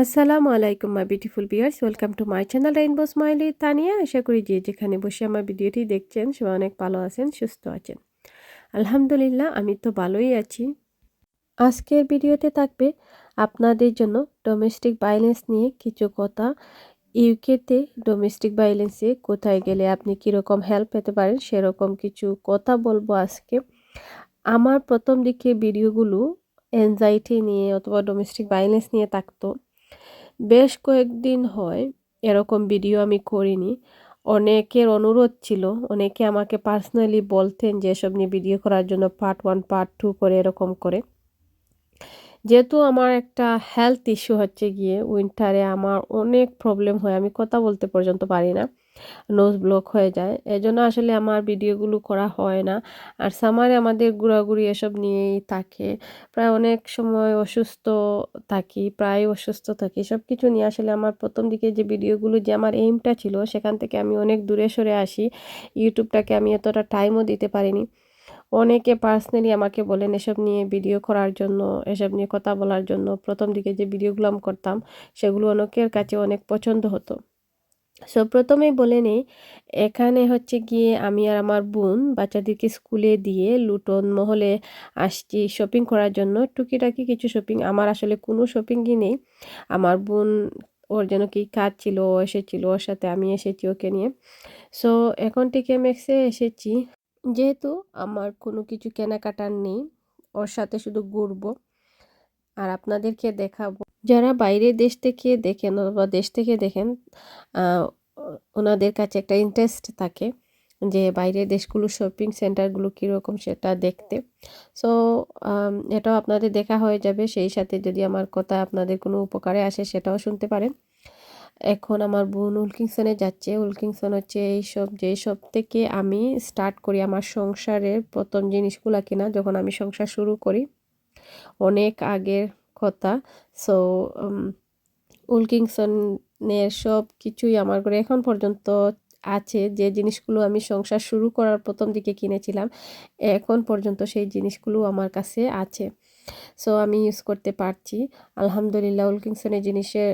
আসসালামু আলাইকুম my beautiful viewers welcome to my channel rainbow smiley Tania, আশা করি যে যেখানে বসে আমার ভিডিওটি দেখছেন, সবাই অনেক ভালো আছেন, সুস্থ আছেন। আলহামদুলিল্লাহ, আমি তো ভালোই আছি। আজকের ভিডিওতে থাকবে আপনাদের জন্য ডোমেস্টিক ভায়োলেন্স নিয়ে কিছু কথা। ইউকেতে ডোমেস্টিক ভায়োলেন্সে কোথায় গেলে আপনি কীরকম হেল্প পেতে পারেন, সেরকম কিছু কথা বলব আজকে। আমার প্রথম দিকে ভিডিওগুলো অ্যাংজাইটি নিয়ে অথবা ডোমেস্টিক ভায়োলেন্স নিয়ে থাকতো। বেশ কয়েকদিন হয় এরকম ভিডিও আমি করিনি। অনেকের অনুরোধ ছিল, অনেকে আমাকে পার্সোনালি বলতেন যে, এসব নিয়ে ভিডিও করার জন্য পার্ট ওয়ান পার্ট টু করে, এরকম করে। যেহেতু আমার একটা হেলথ ইস্যু হচ্ছে গিয়ে উইন্টারে আমার অনেক প্রবলেম হয়, আমি কথা বলতে পর্যন্ত পারি না নোজ ব্লক হয়ে যায়। এজন্য আসলে আমার ভিডিওগুলো করা হয় না। আর সামারে আমাদের ঘোরাঘুরি এসব নিয়েই থাকে। প্রায় অনেক সময় অসুস্থ থাকি, প্রায় অসুস্থ থাকি। সব কিছু নিয়ে আসলে আমার প্রথম দিকে যে ভিডিওগুলো যে আমার এইমটা ছিল, সেখান থেকে আমি অনেক দূরে সরে আসি। ইউটিউবটাকে আমি এতটা টাইমও দিতে পারিনি। অনেকে পার্সোনালি আমাকে বলেন, এসব নিয়ে ভিডিও করার জন্য, এসব নিয়ে কথা বলার জন্য, প্রথম দিকে যে ভিডিওগুলো আমি করতাম, সেগুলো অনেকের কাছে অনেক পছন্দ হতো। সো প্রথমেই বলে নেই, এখানে হচ্ছে গিয়ে আমি আর আমার বোন বাচ্চাদেরকে স্কুলে দিয়ে লুটন মহলে আসছি শপিং করার জন্য। টুকিটাকি কিছু শপিং আমার আসলে কোনো শপিংই নেই। আমার বোন, ওর যেন কি কাজ ছিল, ও এসেছিল, ওর সাথে আমি এসেছি ওকে নিয়ে। সো এখন টিকে ম্যাক্সে এসেছি। যেহেতু আমার কোনো কিছু কেনাকাটার নেই, ওর সাথে শুধু ঘুরবো আর আপনাদেরকে দেখাবো। যারা বাইরের দেশ থেকে দেখেন অথবা দেশ থেকে দেখেন ওনাদের কাছে একটা ইন্টারেস্ট থাকে যে বাইরের দেশগুলো শপিং সেন্টারগুলো কীরকম সেটা দেখতে। সো এটাও আপনাদের দেখা হয়ে যাবে। সেই সাথে যদি আমার কথা আপনাদের কোনো উপকারে আসে সেটাও শুনতে পারেন। এখন আমার বোন উলকিংসনে যাচ্ছে। উলকিংসন হচ্ছে এইসব যেসব থেকে আমি স্টার্ট করি আমার সংসারের প্রথম জিনিসগুলো কিনা, যখন আমি সংসার শুরু করি। অনেক আগের কথা। সো উলকিংসনের সব কিছুই আমার ঘরে এখন পর্যন্ত আছে। যে জিনিসগুলো আমি সংসার শুরু করার প্রথম দিকে কিনেছিলাম, এখন পর্যন্ত সেই জিনিসগুলো আমার কাছে আছে। সো আমি ইউজ করতে পারছি। আলহামদুলিল্লাহ উলকিংসনের জিনিসের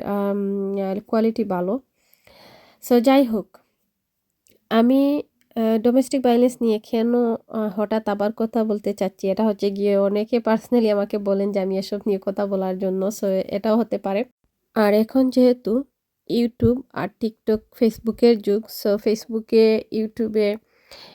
কোয়ালিটি ভালো। সো যাই হোক, আমি ডোমেস্টিক ভায়োলেন্স নিয়ে কেন হঠাৎ আবার কথা বলতে চাচ্ছি, এটা হচ্ছে গিয়ে অনেকে পার্সোনালি আমাকে বলেন যে আমি এসব নিয়ে কথা বলার জন্য সো এটাও হতে পারে। আর এখন যেহেতু ইউটিউব আর টিকটক ফেসবুকের যুগ সো ফেসবুকে ইউটিউবে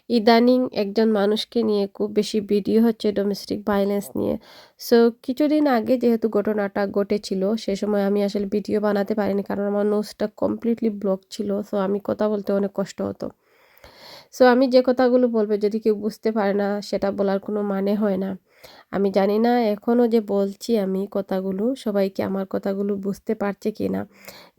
ইদানিং একজন মানুষকে নিয়ে খুব বেশি ভিডিও হচ্ছে ডোমেস্টিক ভাইলেন্স নিয়ে। সো কিছুদিন আগে যেহেতু ঘটনাটা ঘটেছিল, সে সময় আমি আসলে ভিডিও বানাতে পারিনি কারণ আমার নোজটা কমপ্লিটলি ব্লক ছিল। সো আমি কথা বলতে অনেক কষ্ট হতো। সো আমি যে কথাগুলো বলব, যদি কেউ বুঝতে পারে না, সেটা বলার কোনো মানে হয় না। আমি জানি না এখনও যে বলছি আমি কথাগুলো সবাইকে আমার কথাগুলো বুঝতে পারছে কি না।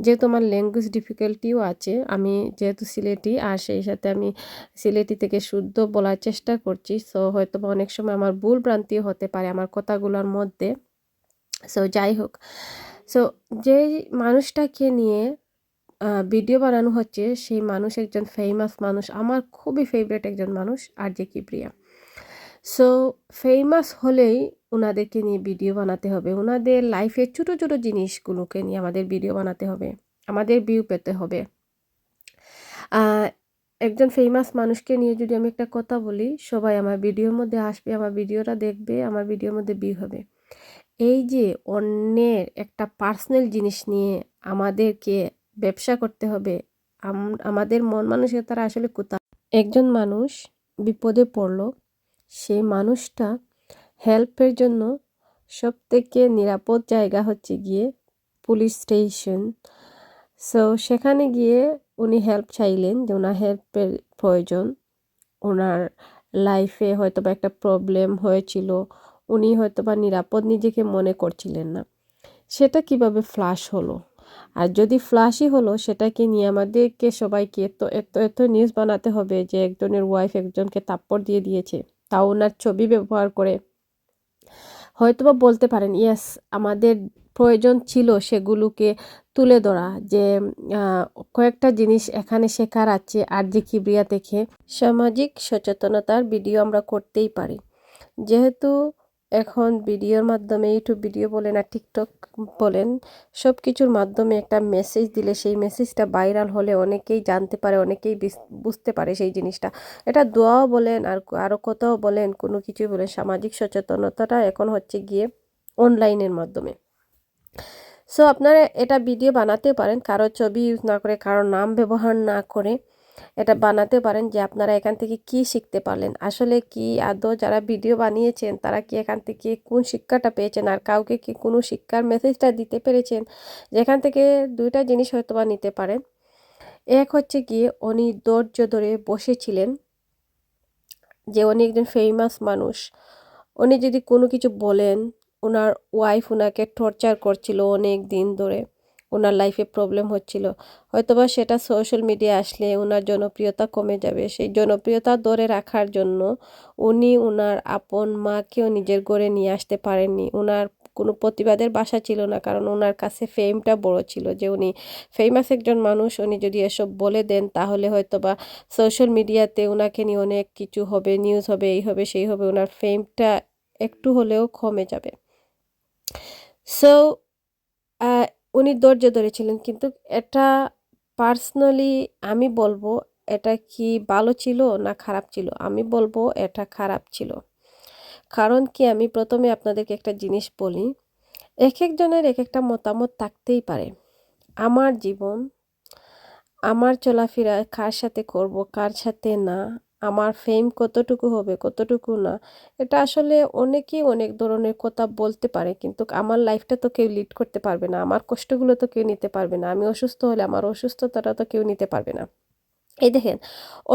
যেহেতু আমার ল্যাঙ্গুয়েজ ডিফিকাল্টিও আছে, আমি যেহেতু সিলেটি, আর সেই সাথে আমি সিলেটি থেকে শুদ্ধ বলার চেষ্টা করছি সো হয়তো বা অনেক সময় আমার ভুল ভ্রান্তিও হতে পারে আমার কথাগুলোর মধ্যে। সো যাই হোক। সো যে মানুষটাকে নিয়ে ভিডিও বানানো হচ্ছে, সেই মানুষ একজন ফেমাস মানুষ, আমার খুবই ফেভারেট একজন মানুষ আর যে কিপ্রিয়া সো ফেমাস হলেই ওনাদেরকে নিয়ে ভিডিও বানাতে হবে। ওনাদের লাইফের ছোটো ছোটো জিনিসগুলোকে নিয়ে আমাদের ভিডিও বানাতে হবে, আমাদের ভিউ পেতে হবে। একজন ফেমাস মানুষকে নিয়ে যদি আমি একটা কথা বলি, সবাই আমার ভিডিওর মধ্যে আসবে, আমার ভিডিওটা দেখবে, আমার ভিডিওর মধ্যে ভিউ হবে। এই যে অন্যের একটা পার্সোনাল জিনিস নিয়ে আমাদেরকে ব্যবসা করতে হবে। আমাদের মন মানসিকতারা আসলে কোথা একজন মানুষ বিপদে পড়ল, সেই মানুষটা হেল্পের জন্য সব থেকে নিরাপদ জায়গা হচ্ছে গিয়ে পুলিশ স্টেশন। সো সেখানে গিয়ে উনি হেল্প চাইলেন যে ওনার হেল্পের প্রয়োজন। ওনার লাইফে হয়তো বা একটা প্রবলেম হয়েছিল, উনি হয়তো বা নিরাপদ নিজেকে মনে করছিলেন না। সেটা কীভাবে ফ্লাশ হলো? আর যদি ফ্লাশই হলো, সেটাকে নিয়ে আমাদেরকে সবাইকে এত এত এত নিউজ বানাতে হবে যে একজনের ওয়াইফ একজনকে তাপ্পড় দিয়ে দিয়েছে, তাও ওনার ছবি ব্যবহার করে। হয়তোবা বলতে পারেন ইয়েস আমাদের প্রয়োজন ছিল সেগুলোকে তুলে ধরা যে কয়েকটা জিনিস এখানে শেখার আছে আর যে কিবরিয়া থেকে। সামাজিক সচেতনতার ভিডিও আমরা করতেই পারি। যেহেতু এখন ভিডিওর মাধ্যমে ইউটিউব ভিডিও বলেন আর টিকটক বলেন সব কিছুর মাধ্যমে একটা মেসেজ দিলে সেই মেসেজটা ভাইরাল হলে অনেকেই জানতে পারে, অনেকেই বুঝতে পারে সেই জিনিসটা। এটা দোয়াও বলেন আর আরও কোথাও বলেন, কোনো কিছুই বলেন, সামাজিক সচেতনতাটা এখন হচ্ছে গিয়ে অনলাইনের মাধ্যমে। সো আপনারা এটা ভিডিও বানাতে পারেন, কারও ছবি ইউজ না করে, কারও নাম ব্যবহার না করে। এটা বানাতে পারেন যে আপনারা এখান থেকে কি শিখতে পারলেন। আসলে কি আদৌ যারা ভিডিও বানিয়েছেন, তারা কি এখান থেকে কোন শিক্ষাটা পেয়েছেন আর কাউকে কি কোনো শিক্ষার মেসেজটা দিতে পেরেছেন? যেখান থেকে দুইটা জিনিস হয়তো বা নিতে পারেন। এক হচ্ছে গিয়ে উনি ধৈর্য ধরে বসেছিলেন যে উনি একজন ফেমাস মানুষ। উনি যদি কোনো কিছু বলেন ওনার ওয়াইফ ওনাকে টর্চার করছিল অনেক দিন ধরে। ওনার লাইফে প্রবলেম হচ্ছিল। হয়তোবা সেটা সোশ্যাল মিডিয়া আসলে ওনার জনপ্রিয়তা কমে যাবে। সেই জনপ্রিয়তা ধরে রাখার জন্য উনি ওনার আপন মাকেও নিজের গড়ে নিয়ে আসতে পারেননি। ওনার কোনো প্রতিবাদের বাসা ছিল না, কারণ ওনার কাছে ফেমটা বড় ছিল যে উনি ফেমাস একজন মানুষ, উনি যদি এসব বলে দেন তাহলে হয়তো বা সোশ্যাল মিডিয়াতে ওনাকে নিয়ে অনেক কিছু হবে নিউজ হবে, এই হবে, সেই হবে, ওনার ফেমটা একটু হলেও কমে যাবে। সো উনি ধৈর্য ধরেছিলেন, কিন্তু এটা পার্সোনালি আমি বলব এটা কি ভালো ছিল না খারাপ ছিল? আমি বলব এটা খারাপ ছিল। কারণ কি আমি প্রথমে আপনাদেরকে একটা জিনিস বলি, এক একজনের এক একটা মতামত থাকতেই পারে। আমার জীবন, আমার চলাফেরা কার সাথে করব, কার সাথে না আমার ফেম কতটুকু হবে, কতটুকু না, এটা আসলে অনেকেই অনেক ধরনের কথা বলতে পারে, কিন্তু আমার লাইফটা তো কেউ লিড করতে পারবে না, আমার কষ্টগুলো তো কেউ নিতে পারবে না, আমি অসুস্থ হলে আমার অসুস্থতাটা তো কেউ নিতে পারবে না। এই দেখেন,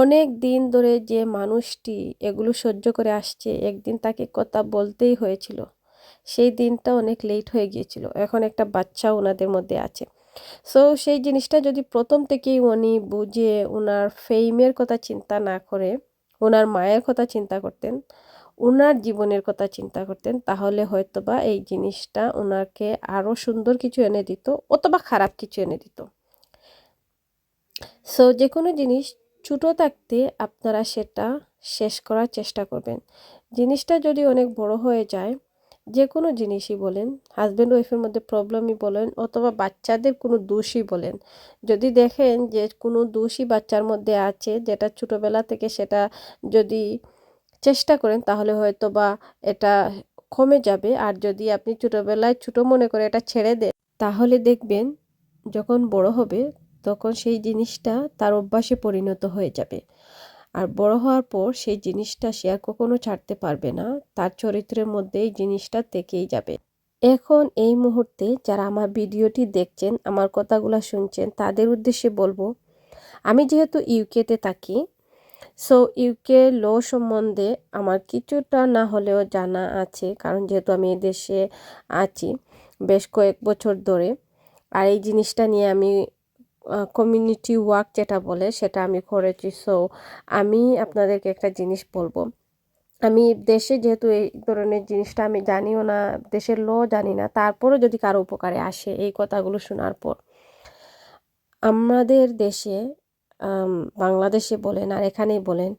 অনেক দিন ধরে যে মানুষটি এগুলো সহ্য করে আসছে, একদিন তাকে কথা বলতেই হয়েছিল, সেই দিনটা অনেক লেট হয়ে গিয়েছিল, এখন একটা বাচ্চা ওনাদের মধ্যে আছে। সো সেই জিনিসটা যদি প্রথম থেকেই উনি বুঝে ওনার ফেইমের কথা চিন্তা না করে ওনার মায়ের কথা চিন্তা করতেন ওনার জীবনের কথা চিন্তা করতেন, তাহলে হয়তো বা এই জিনিসটা ওনাকে আরও সুন্দর কিছু এনে দিত, অথবা খারাপ কিছু এনে দিত। সো যে কোনো জিনিস ছোটো থাকতে আপনারা সেটা শেষ করার চেষ্টা করবেন। জিনিসটা যদি অনেক বড় হয়ে যায় যে কোনো জিনিসই বলেন হাজব্যান্ড ওয়াইফের মধ্যে প্রবলেমই বলেন অথবা বাচ্চাদের কোনো দোষই বলেন। যদি দেখেন যে কোনো দোষই বাচ্চার মধ্যে আছে, যেটা ছোটোবেলা থেকে সেটা যদি চেষ্টা করেন তাহলে হয়তো বা এটা কমে যাবে। আর যদি আপনি ছোটোবেলায় ছোটো মনে করে এটা ছেড়ে দেন, তাহলে দেখবেন যখন বড় হবে তখন সেই জিনিসটা তার অভ্যাসে পরিণত হয়ে যাবে। আর বড় হওয়ার পর সেই জিনিসটা সে আর কখনো ছাড়তে পারবে না। তার চরিত্রের মধ্যে এই জিনিসটা থেকেই যাবে। এখন এই মুহূর্তে যারা আমার ভিডিওটি দেখছেন, আমার কথাগুলো শুনছেন, তাদের উদ্দেশ্যে বলব, আমি যেহেতু ইউকেতে থাকি সো ইউকে ল সম্বন্ধে আমার কিছুটা না হলেও জানা আছে, কারণ যেহেতু আমি দেশে আছি বেশ কয়েক বছর ধরে, আর এই জিনিসটা নিয়ে আমি কমিউনিটি ওয়ার্ক যেটা বলে সেটা আমি করেছি। সো আমি আপনাদেরকে একটা জিনিস বলব। আমি দেশে যেহেতু এই ধরনের জিনিসটা আমি জানিও না, দেশের ল জানি না, তারপরও যদি কারও উপকারে আসে এই কথাগুলো শোনার পর। আমাদের দেশে বাংলাদেশে বলেন আর এখানেই বলেন,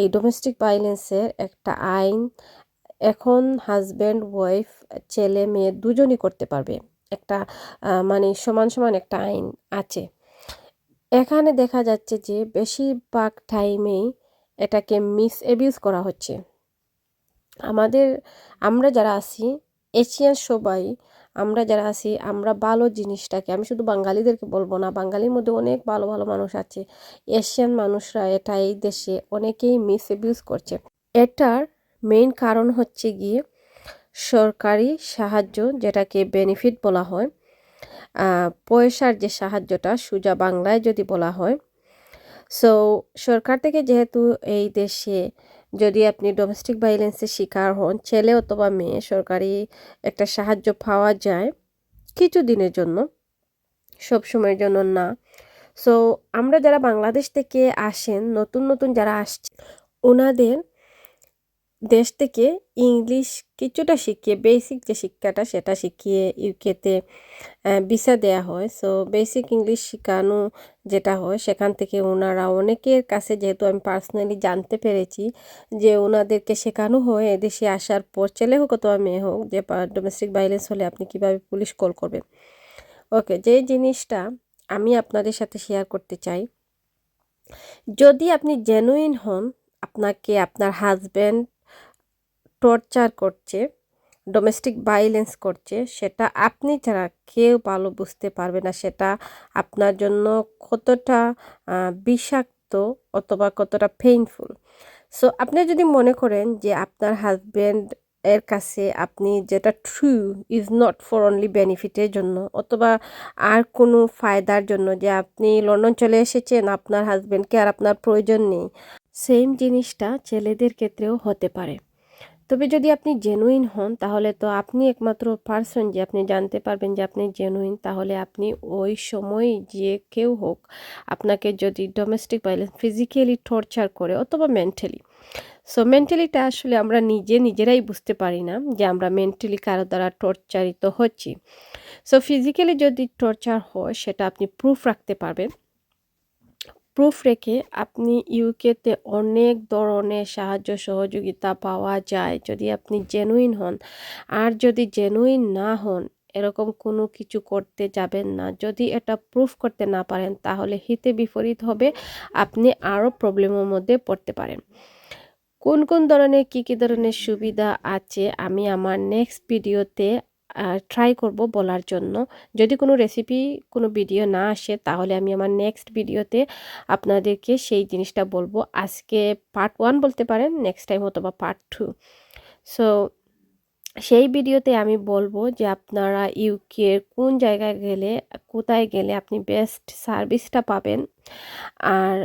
এই ডোমেস্টিক ভাইলেন্সের একটা আইন এখন হাজব্যান্ড ওয়াইফ ছেলে, মেয়ে দুজনই করতে পারবে। একটা মানে সমান সমান একটা আইন আছে। এখানে দেখা যাচ্ছে যে বেশিরভাগ টাইমেই এটাকে মিস অ্যাবিউজ করা হচ্ছে। আমাদের, আমরা যারা আছি এশিয়ান সবাই, আমরা যারা আছি, আমরা ভালো জিনিসটাকে, আমি শুধু বাঙালিদেরকে বলব না, বাঙালির মধ্যে অনেক ভালো ভালো মানুষ আছে। এশিয়ান মানুষরা এটা এই দেশে অনেকেই মিস অ্যাবিউজ করছে। এটার মেইন কারণ হচ্ছে গিয়ে সরকারি সাহায্য যেটাকে বেনিফিট বলা হয় পয়সার যে সাহায্যটা সুজা বাংলায় যদি বলা হয়। সো সরকার থেকে যেহেতু এই দেশে যদি আপনি ডোমেস্টিক ভাইলেন্সের শিকার হন, ছেলে অথবা মেয়ে, সরকারি একটা সাহায্য পাওয়া যায় কিছু দিনের জন্য, সব সময়ের জন্য না। সো আমরা যারা বাংলাদেশ থেকে আসেন, নতুন নতুন যারা আসছে, ওনাদের দেশ থেকে ইংলিশ কিছুটা শিখিয়ে বেসিক যে শিক্ষাটা সেটা শিখিয়ে ইউকেতে ভিসা দেয়া হয়। সো বেসিক ইংলিশ শেখানো যেটা হয়, সেখান থেকে ওনারা অনেকের কাছে যেহেতু আমি পার্সোনালি জানতে পেরেছি যে ওনাদেরকে শেখানো হয়, এদেশে আসার পর, ছেলে হোক অথবা মেয়ে হোক, যে ডোমেস্টিক ভাইলেন্স হলে আপনি কীভাবে পুলিশ কল করবেন। ওকে যে জিনিসটা আমি আপনাদের সাথে শেয়ার করতে চাই, যদি আপনি জেনুইন হন, আপনাকে, আপনার হাজব্যান্ড টর্চার করছে, ডোমেস্টিক ভাইলেন্স করছে, সেটা আপনি ছাড়া কেউ ভালো বুঝতে পারবে না। সেটা আপনার জন্য কতটা বিষাক্ত অথবা কতটা পেইনফুল সো আপনি যদি মনে করেন যে আপনার হাজব্যান্ড এর কাছে আপনি যেটা true is not for only বেনিফিটের জন্য, অথবা আর কোনো ফায়দার জন্য যে আপনি লন্ডন চলে এসেছেন, আপনার হাজব্যান্ডকে আর আপনার প্রয়োজন নেই সেম জিনিসটা ছেলেদের ক্ষেত্রেও হতে পারে। তবে যদি আপনি জেনুইন হন, তাহলে তো আপনি একমাত্র পারসন যে আপনি জানতে পারবেন যে আপনি জেনুইন তাহলে আপনি ওই সময় যে কেউ হোক আপনাকে যদি ডোমেস্টিক ভায়োলেন্স ফিজিক্যালি টর্চার করে অথবা মেন্টালি সো মেন্টালিটা আসলে আমরা নিজে, নিজেরাই বুঝতে পারি না যে আমরা মেন্টালি কারও দ্বারা টর্চারিত হচ্ছি। সো ফিজিক্যালি যদি টর্চার হয়, সেটা আপনি প্রুফ রাখতে পারবেন। প্রুফ রেখে আপনি ইউকেতে অনেক ধরনের সাহায্য সহযোগিতা পাওয়া যায়। যদি আপনি জেনুইন হন, আর যদি জেনুইন না হন, এরকম কোনো কিছু করতে যাবেন না। যদি এটা প্রুফ করতে না পারেন, তাহলে হিতে বিপরীত হবে, আপনি আরও প্রবলেমের মধ্যে পড়তে পারেন। কোন কোন ধরনের, কী কী ধরনের সুবিধা আছে, আমি আমার নেক্সট ভিডিওতে ট্রাই করব বলার জন্য। যদি কোনো রেসিপি কোনো ভিডিও না আসে, তাহলে আমি আমার নেক্সট ভিডিওতে আপনাদেরকে সেই জিনিসটা বলব। আজকে পার্ট ওয়ান বলতে পারেন নেক্সট টাইম অথবা পার্ট টু সো সেই ভিডিওতে আমি বলব যে আপনারা ইউকের কোন জায়গায় গেলে, কোথায় গেলে আপনি বেস্ট সার্ভিসটা পাবেন। আর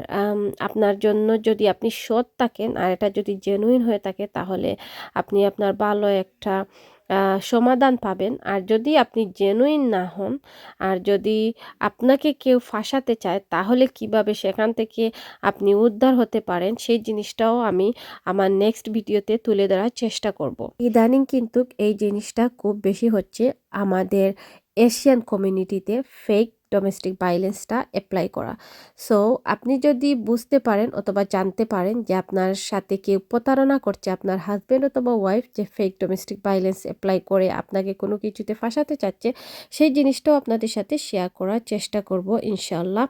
আপনার জন্য যদি আপনি সৎ থাকেন, আর এটা যদি জেনুইন হয়ে থাকে, তাহলে আপনি আপনার ভালো একটা সমাধান পাবেন। আর যদি আপনি জেনুইন না হন, আর যদি আপনাকে কেউ ফাঁসাতে চায়, তাহলে কীভাবে সেখান থেকে আপনি উদ্ধার হতে পারেন, সেই জিনিসটাও আমি আমার নেক্সট ভিডিওতে তুলে ধরার চেষ্টা করব। ইদানিং কিন্তু এই জিনিসটা খুব বেশি হচ্ছে আমাদের এশিয়ান কমিউনিটিতে ফেক ডোমেস্টিক ভাইলেন্সটা অ্যাপ্লাই করা। সো আপনি যদি বুঝতে পারেন অথবা জানতে পারেন যে আপনার সাথে কেউ প্রতারণা করছে, আপনার হাজব্যান্ড অথবা ওয়াইফ যে ফেক ডোমেস্টিক ভাইলেন্স অ্যাপ্লাই করে, আপনাকে কোনো কিছুতে ফাঁসাতে চাচ্ছে, সেই জিনিসটাও আপনাদের সাথে শেয়ার করার চেষ্টা করব ইনশাল্লাহ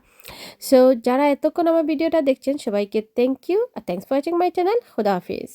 সো যারা এতক্ষণ আমার ভিডিওটা দেখছেন, সবাইকে thank you R thanks for watching my channel খুদা হাফিজ